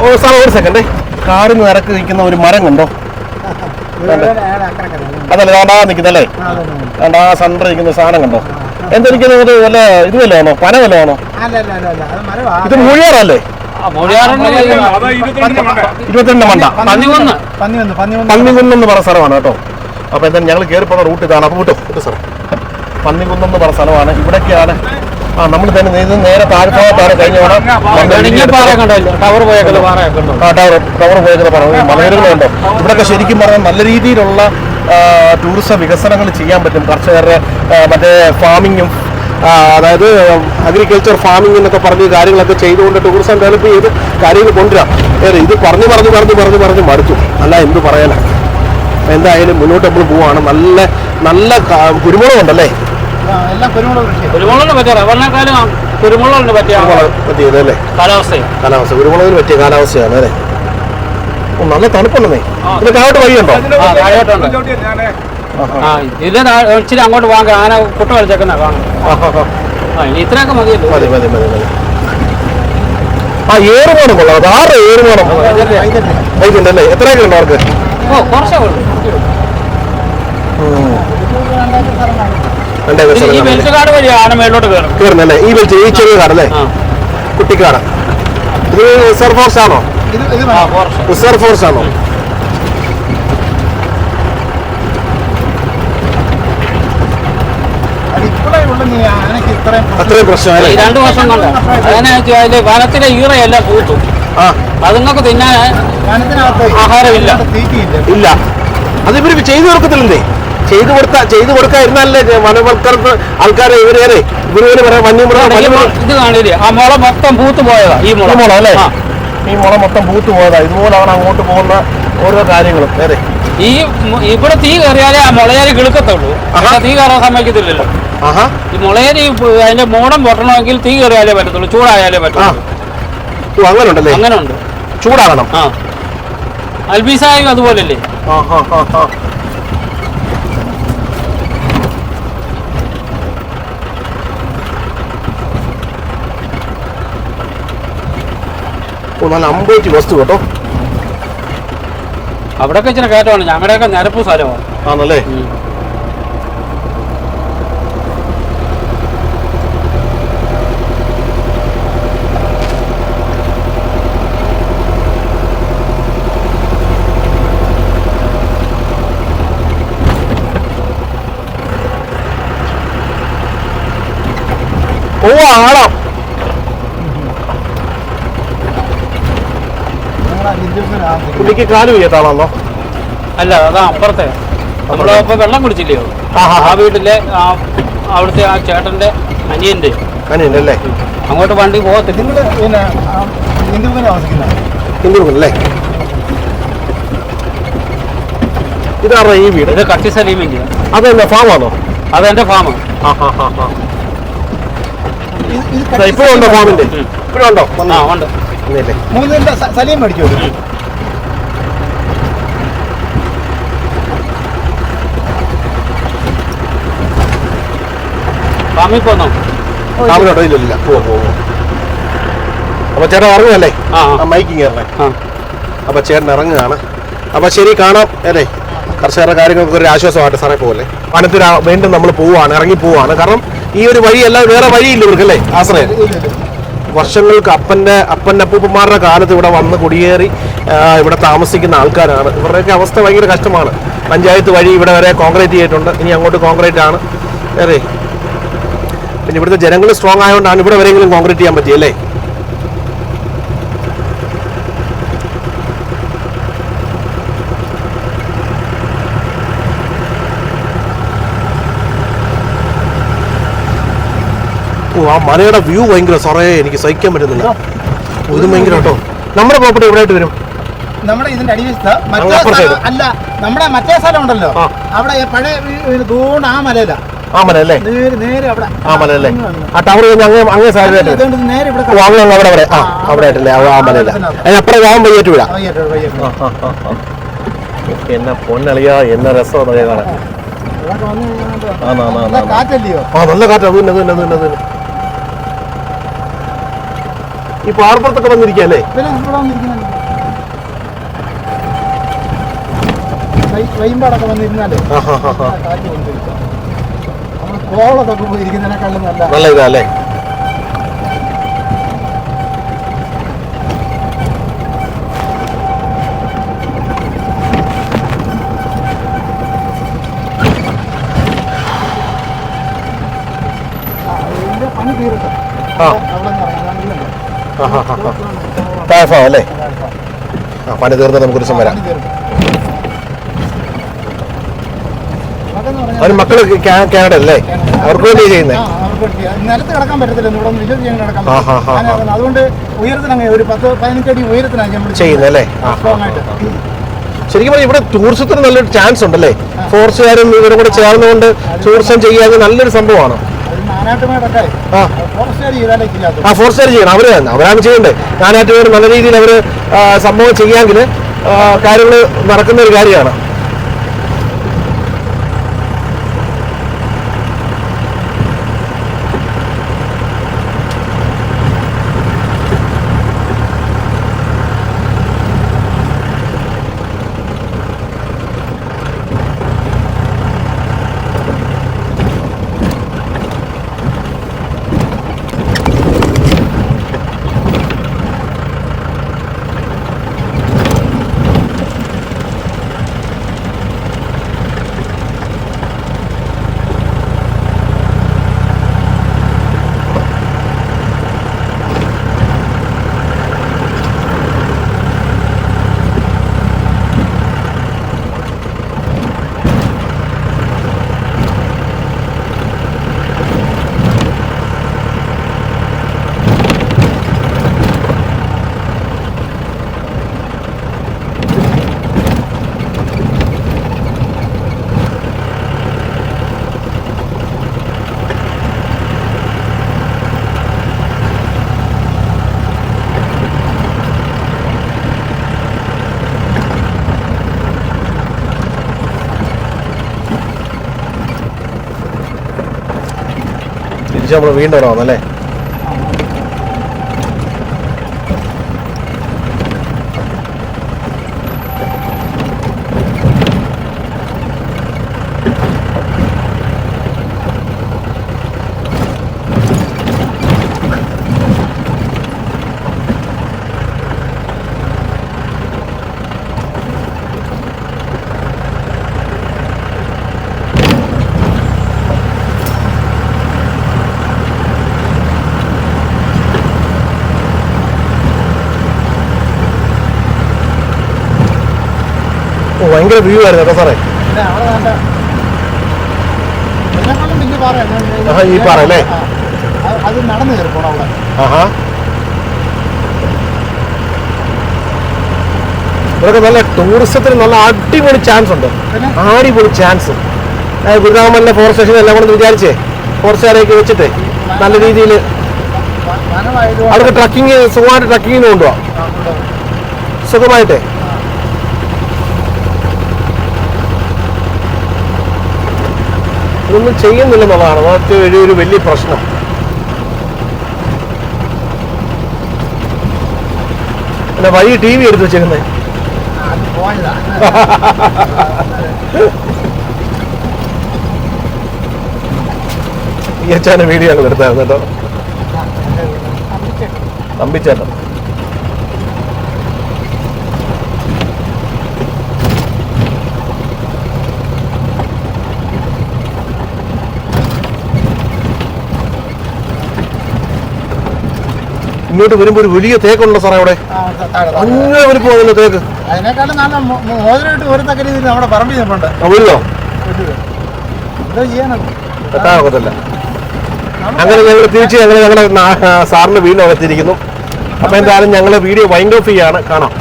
ഓ sir ഒരു second കാറിന് നിരക്ക് നിൽക്കുന്ന ഒരു മരം കണ്ടോ? അതല്ലേ വേണ്ടാ നിൽക്കുന്നല്ലേ? വേണ്ട ആ സെന്റർ നിൽക്കുന്ന സാധനം കണ്ടോ? എന്തെനിക്കുന്നത് വല്ല ഇത് വല്ലതാണോ പന വല്ലതാണോ ഇത് മുഴിയാറല്ലേ? ഇരുപത്തിരണ്ട് മണ്ട പന്നികൊന്ന് എന്ന് പറഞ്ഞ സ്ഥലമാണ് കേട്ടോ. അപ്പൊ എന്തായാലും ഞങ്ങൾ കയറി പോണ റൂട്ട് ഇതാണ്. അപ്പൊ വിട്ടോ പന്നികുന്നം എന്ന് പറഞ്ഞ സ്ഥലമാണ്. ഇവിടേക്കാണ് ആ നമ്മൾ തന്നെ ഇത് നേരെ താഴ്ഭാഗത്താണ് കഴിഞ്ഞ തവണ ടവർ പോയേക്കല്ലോ ആ ടവർ പറഞ്ഞു ഇവിടെയൊക്കെ ശരിക്കും പറഞ്ഞാൽ നല്ല രീതിയിലുള്ള ടൂറിസം വികസനങ്ങൾ ചെയ്യാൻ പറ്റും. കർഷകരുടെ മറ്റേ ഫാമിങ്ങും അതായത് അഗ്രികൾച്ചർ ഫാമിംഗ് എന്നൊക്കെ പറഞ്ഞ് കാര്യങ്ങളൊക്കെ ചെയ്തുകൊണ്ട് ടൂറിസം ഡെവലപ്പ് ചെയ്ത് കാര്യങ്ങൾ കൊണ്ടുവരാം. ഇത് പറഞ്ഞു പറഞ്ഞു പറഞ്ഞു പറഞ്ഞു പറഞ്ഞു മടുത്തു. അല്ല എന്ത് പറയാനാണ് എന്തായാലും മുന്നോട്ട് നമ്മൾ പോവാണ്. നല്ല നല്ല കുരുമുളകുണ്ടല്ലേ? എല്ലാം കുരുമുളക് കൃഷിയാണ് കുരുമുളകിന് പറ്റിയ റബ്ബറിനെക്കാളും കുരുമുളകിന് പറ്റിയ കുരുമുളക് പറ്റിയതല്ലേ? കാലാവസ്ഥയും. കാലാവസ്ഥ. കുരുമുളകിന് പറ്റിയ കാലാവസ്ഥയാണ് അല്ലേ? നല്ല തണുപ്പുണ്ടെന്നേ. ഇത് താഴോട്ട് വഴിയുണ്ടോ? ഇത് ഇച്ചിരി അങ്ങോട്ട് പോകാൻ ആന കുട്ട കളിച്ചേക്കുന്ന ഇനി ഇത്രയൊക്കെ മതിയല്ലോ. മതി മതി മതി മതി. ആ ഏറുമാനം കൊള്ളാം. അത് ആറ് ഏറുമാനം ബൈക്കുണ്ടല്ലേ എത്രയൊക്കെ ഉണ്ട് അവർക്ക്? ഓ കുറച്ചേ ഉള്ളൂ. രണ്ടേ ഈ വെളിച്ചക്കാട് വഴി ആന മേലോട്ട് കയറും കയറുന്നല്ലേ ഈ വിളിച്ച് ഈ ചെറിയ കാടല്ലേ കുട്ടിക്കാട് ഇത് റിസർവ് ഫോഴ്സ് ആണോ? റിസർവ് ഫോഴ്സ് ആണോ. അത്രയും പ്രശ്നമല്ലേ രണ്ടു വർഷം കൊണ്ട് അതിനെ വനത്തിലെ ഈറയെല്ലാം പൂത്തു ആ. അതുങ്ങൾക്ക് തിന്നാൻ ആഹാരമില്ല. ഇല്ല. അതിവര് ചെയ്തു കൊടുക്കത്തില്ലേ ചെയ്തു കൊടുത്ത ചെയ്തു കൊടുക്കാതിരുന്നല്ലേ വനവൽക്കരണ ആൾക്കാരെ ഇവരേറെ ഇവർ പറയാം വന്യമൃഗം ഇത് കാണില്ലേ? ആ മുള മൊത്തം പൂത്ത് പോയതാ ഈ മുള. മുള അല്ലേ? ഈ മുള മൊത്തം പൂത്ത് പോയതാ. ഇതുപോലാണ് അങ്ങോട്ട് പോകുന്ന ഓരോ കാര്യങ്ങളും. അതെ. ഈ ഇവിടെ തീ കയറിയാലേ ആ മുളയേരി കിളുക്കത്തുള്ളൂ. തീ കയറാൻ സമ്മതിക്കത്തില്ലല്ലോ. ഈ മുളയാലി അതിന്റെ മൂടം പൊട്ടണമെങ്കിൽ തീ കയറിയാലേ പറ്റത്തുള്ളൂ ചൂടായാലേ പറ്റത്തുള്ളൂ. പറ്റുള്ളൂ അങ്ങനെ ഉണ്ടല്ലേ അങ്ങനെ ഉണ്ട് ചൂടാകണം. ആ. അൽബിസായും അതുപോലല്ലേ ആ ആ ആ ആ ഓ നല്ല അമ്പേറ്റി വസ്തു കേട്ടോ. അവിടെയൊക്കെ ഇച്ചിരി കയറ്റമാണ്. ഞങ്ങളുടെയൊക്കെ നിരപ്പ് സ്ഥലമാണ്. ആണല്ലേ? ഓ ആളാം പുള്ളിക്ക് കാൽ വയ്യത്താളാണോ അല്ല അതാ അപ്പുറത്തെ. നമ്മൾ ഇപ്പൊ വെള്ളം കുടിച്ചില്ലയോ? ആ വീട്ടിലെ അവിടുത്തെ ആ ചേട്ടന്റെ അനിയന്റെ. അങ്ങനെയുണ്ടല്ലേ അങ്ങോട്ട് വണ്ടി പോകത്തില്ല നിങ്ങൾ പിന്നെ ഹിന്ദുവിനെ താമസിക്കുന്ന ഹിന്ദുക്കളല്ലേ ഇതാണോ ഈ വീട്? ഇത് കട്ടി സലീമിന്റെ. അതെന്താ ഫാമാണോ? അതെന്റെ ഫാം ആ ഹാ ഹാ ഹാ ഇപ്പോഴും ഉണ്ടോ ഫാമിന്റെ ഇപ്പോഴുണ്ടോ ആ ഉണ്ട്. മൂന്നിന്റെ സലീം മേടിച്ചു പോന്നോ പോവാ പോവാ അപ്പൊ ചേട്ടൻ ഇറങ്ങുകയല്ലേ മൈക്കിങ് ഇറങ്ങേ. അപ്പൊ ചേട്ടൻ ഇറങ്ങുകയാണ്. അപ്പൊ ശരി കാണാം. അല്ലേ? കർഷകരുടെ കാര്യങ്ങൾക്ക് ഒരു ആശ്വാസമായിട്ട് സാറേ പോലെ വനത്തിൽ വീണ്ടും നമ്മൾ പോവാണ് ഇറങ്ങി പോവാണ്. കാരണം ഈ ഒരു വഴി വഴിയല്ല വേറെ വഴിയില്ല ഇവർക്കല്ലേ ആശ്രയം. വർഷങ്ങൾക്ക് അപ്പന്റെ അപ്പന്റെ അപ്പൂപ്പന്മാരുടെ കാലത്ത് ഇവിടെ വന്ന് കുടിയേറി ഇവിടെ താമസിക്കുന്ന ആൾക്കാരാണ്. ഇവരുടെയൊക്കെ അവസ്ഥ ഭയങ്കര കഷ്ടമാണ്. പഞ്ചായത്ത് വഴി ഇവിടെ വരെ കോൺക്രീറ്റ് ചെയ്തിട്ടുണ്ട്. ഇനി അങ്ങോട്ട് കോൺക്രീറ്റ് ആണ് അതെ. പിന്നെ ഇവിടുത്തെ ജനങ്ങൾ സ്ട്രോങ് ആയതുകൊണ്ടാണ് ഇവിടെ വരെയെങ്കിലും കോൺക്രീറ്റ് ചെയ്യാൻ പറ്റിയല്ലേ ആ മലയുടെ വ്യൂ ഭയങ്കര സൊറേ എനിക്ക് സഹിക്കാൻ പറ്റുന്നില്ല. ഇത് ഭയങ്കര കേട്ടോ. നമ്മുടെ പ്രോപ്പർട്ടി എവിടെ ആയിട്ട് വരും? നമ്മുടെ ഇതിന്റെ അടിവശത്ത്. മറ്റേ സ്ഥലം അല്ല നമ്മുടെ മറ്റേ സ്ഥലം ഉണ്ടല്ലോ. അവിടെ പഴയ ദൂണ്ട് ആ മലയില. ആ മല അല്ലേ? അവിടെ. ആ മല അല്ലേ? ആ ടവർ കഴിഞ്ഞ് അങ്ങേ അങ്ങേ സൈഡിലായിട്ട് ഓ അങ്ങ് അവിടെ വരെ ആ അവിടെ ആയിട്ടല്ലേ? ആ മലയില്ല അതിനപ്പുറം വാൻ വയ്യേറ്റ് വിടാം. എന്നെ പൊന്നളിയാ എന്ന രസം കാണാൻ. ആ, നല്ല കാറ്റാ. അത് തന്നെ അത് തന്നെ ഈ പാർപ്പുറത്തൊക്കെ വന്നിരിക്കല്ലേ പിന്നെ ഇവിടെ വന്നിരിക്കുന്നുണ്ട്. വൈ- വൈമ്പാടൊക്കെ വന്നിരുന്നാലേ? ഇരിക്കുന്നതിനേക്കാളും നല്ല നല്ല ഇതാ അല്ലേ ആ, പണി തീർന്നാൽ നമുക്കൊരു. ടാഫാ അല്ലേ? ആ പണി ദിവസം വരാം. അവർ മക്കൾ കാനഡ അല്ലേ അവർക്ക് വേണ്ടി ചെയ്യുന്നത്. നിലത്ത് കിടക്കാൻ പറ്റത്തില്ല ഇവിടെ ഒന്ന് കിടക്കാൻ പറ്റില്ല. അങ്ങനെ അതുകൊണ്ട് ഉയരത്തിനങ്ങ് ഒരു പത്ത് പതിനഞ്ചടി ഉയരത്തിനാണ് നമ്മൾ ചെയ്യുന്നത് അല്ലേ? ശരിക്കും പറഞ്ഞാൽ ഇവിടെ ടൂറിസത്തിന് നല്ലൊരു ചാൻസ് ഉണ്ടല്ലേ? ഫോറസ്റ്റുകാരും ഇവരും കൂടെ ചേർന്നുകൊണ്ട് ടൂറിസം ചെയ്യാൻ നല്ലൊരു സംഭവമാണ്. ആ. ഫോറസ്റ്റുകാർ ചെയ്യണം. അവർ തന്നെ. അവരാണ് ചെയ്യേണ്ടത് നാനാട്ടുകാർ നല്ല രീതിയിൽ അവർ സംഭവം ചെയ്യാമെങ്കിൽ കാര്യങ്ങൾ നടക്കുന്ന ഒരു കാര്യമാണ്. തിരിച്ച് നമ്മൾ വീണ്ടും ഇവിടെ വന്നല്ലേ ഭയങ്കര വ്യൂ ആയിരുന്നു കേട്ടോ സാറേ. ഈ പാറ അല്ലേ? അത് നടന്നു കയറിപ്പോണം അവിടെ. ആഹാ. ഇവിടെയൊക്കെ നല്ല ടൂറിസത്തിന് നല്ല അടിപൊളി ചാൻസ് ഉണ്ട്. അടിപൊളി ചാൻസ് ഗുരുനാമല്ല ഫോറസ്റ്റ് സ്റ്റേഷൻ എല്ലാം കൂടെ വിചാരിച്ചേ. ഫോറസ്റ്റുകാരെയൊക്കെ വെച്ചിട്ട്. നല്ല രീതിയിൽ അവിടെ ട്രക്കിങ് സുഖമായിട്ട് ട്രക്കിങ്ങിന് കൊണ്ടുപോവാം. സുഖമായിട്ടേ. ഇതൊന്നും ചെയ്യുന്നില്ലെന്നുള്ളതാണ് അതൊക്കെ ഒരു ഒരു വലിയ പ്രശ്നം. പിന്നെ വഴി ടി വി എടുത്ത് വെച്ചിരുന്നേ ഈ അച്ഛന്റെ വീഡിയോ ഞങ്ങൾ എടുത്തായിരുന്നു കേട്ടോ. തമ്പിച്ചേട്ടൻ. ഇങ്ങോട്ട് വരുമ്പോ ഒരു വലിയ തേക്കുണ്ടോ സാറേ അവിടെ. അങ്ങനെ ഒരു പോകുന്ന തേക്ക്. അതിനേക്കാളും നല്ല മോതിരമായിട്ട് രീതിയിൽ നമ്മുടെ പറമ്പിൽ നിൽപ്പുണ്ട് അങ്ങനെ ഞങ്ങൾ തിരിച്ച് ഞങ്ങൾ ഞങ്ങളുടെ സാറിന്റെ വീടിനകത്തിരിക്കുന്നു. അപ്പൊ എന്തായാലും ഞങ്ങൾ വീഡിയോ വൈൻഡ് ഓഫ് ചെയ്യാണ്. കാണാം.